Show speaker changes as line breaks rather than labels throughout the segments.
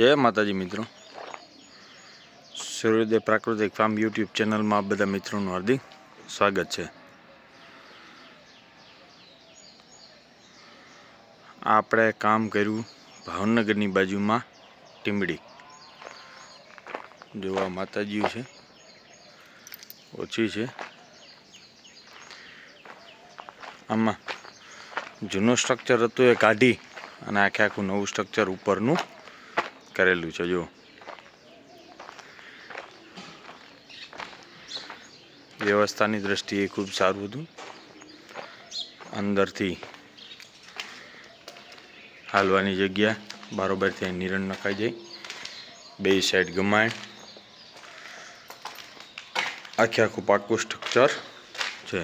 જય માતાજી મિત્રો. સૂર્યોદય પ્રાકૃતિક ફાર્મ યુટ્યુબ ચેનલમાં બધા મિત્રોનું હાર્દિક સ્વાગત છે. આપણે કામ કર્યું ભાવનગરની બાજુમાં ટીમડી જોવા માતાજીઓ છે. ઓછી છે. આમાં જૂનું સ્ટ્રક્ચર હતું એ કાઢી અને આખે આખું નવું સ્ટ્રક્ચર ઉપરનું કરેલું છે જો વ્યવસ્થાની દ્રષ્ટિએ ખૂબ સારું હતું. અંદરથી હાલવાની જગ્યા બારોબાર ત્યાં નિરણ નખાઈ જાય. બે સાઈડ ગમાય. આખે આખું પાકું સ્ટ્રક્ચર છે.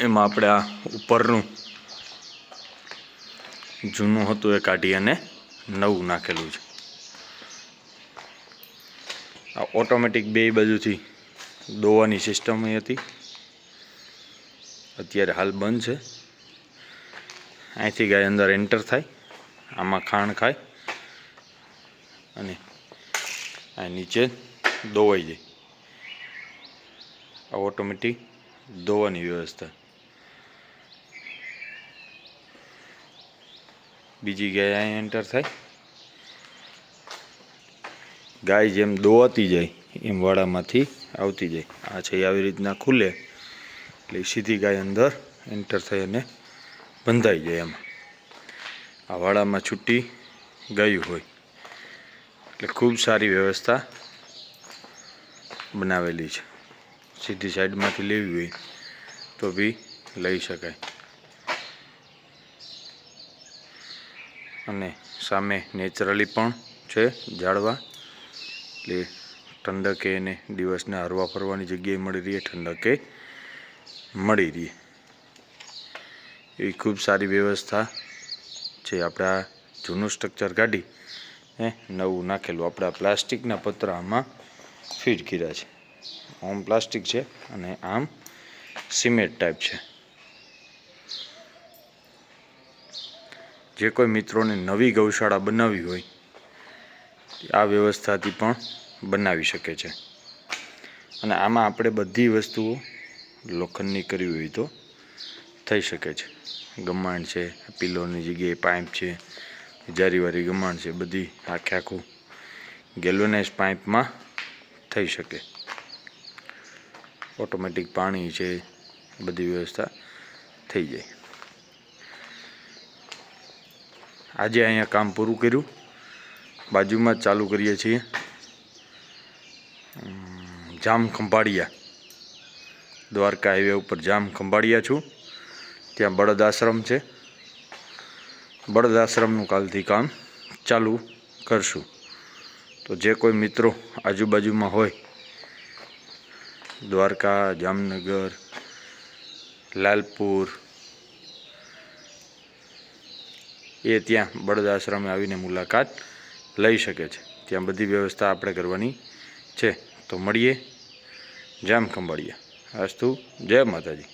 એમાં આપણે આ ઉપરનું જૂનું હતું એ કાઢી અને નવું નાખેલું છે. આ ઓટોમેટિક બે બાજુથી દોવાની સિસ્ટમ હતી. અત્યારે હાલ બંધ છે. અહીંથી ગાય અંદર એન્ટર થાય. આમાં ખાણ ખાય. અને આ નીચે દોવાઈ જાય. આ ઓટોમેટિક દોવાની વ્યવસ્થા. બીજી ગાય અહીં એન્ટર થાય. ગાય જેમ દોવાતી જાય, એમ વાડામાંથી આવતી જાય. આ છે આવી રીતના ખુલે. એટલે સીધી ગાય અંદર એન્ટર થઈ અને બંધાઈ જાય એમાં. આ વાડામાં છૂટી ગયું હોય. એટલે ખૂબ સારી વ્યવસ્થા બનાવેલી છે. સીધી સાઈડમાંથી લેવી હોય તો બી લઈ શકાય. અને સામે નેચરલી પણ છે ઝાડવા એટલે ઠંડકે એને દિવસને હરવા ફરવાની જગ્યાએ મળી રહે ઠંડકે મળી રહે એવી ખૂબ સારી વ્યવસ્થા છે આપણા જૂનું સ્ટ્રક્ચર કાઢી, હે, નવું નાખેલું. આપણા પ્લાસ્ટિકના પતરા આમાં ફિટ કર્યા છે. આમ પ્લાસ્ટિક છે અને આમ સિમેન્ટ ટાઈપ છે. જે કોઈ મિત્રોને નવી ગૌશાળા બનાવવી હોય, આ વ્યવસ્થાથી પણ બનાવી શકે છે. અને આમાં આપણે બધી વસ્તુઓ લોખંડની કરવી હોય તો થઈ શકે છે. ગમાણ છે, પિલોની જગ્યાએ પાઇપ છે, જારીવારી ગમાણ છે, બધી આખે આખું ગેલોનાઇઝ પાઇપમાં થઈ શકે. ઓટોમેટિક પાણી છે, બધી વ્યવસ્થા થઈ જાય. આજે અહીંયા કામ પૂરું કર્યું. બાજુમાં જ ચાલુ કરીએ છીએ. જામ ખંભાળિયા. દ્વારકા હાઈવે ઉપર જામ ખંભાળિયા છું. ત્યાં બળદ આશ્રમ છે. બળદ આશ્રમનું કાલથી કામ ચાલુ કરશું. તો જે કોઈ મિત્રો આજુબાજુમાં હોય, દ્વારકા, જામનગર, લાલપુર એ ત્યાં બળદ આશ્રમે આવીને મુલાકાત લઈ શકે છે. ત્યાં બધી વ્યવસ્થા આપણે કરવાની છે. તો મળીએ. જામ ખંભાળીએ અસ્તુ જય માતાજી.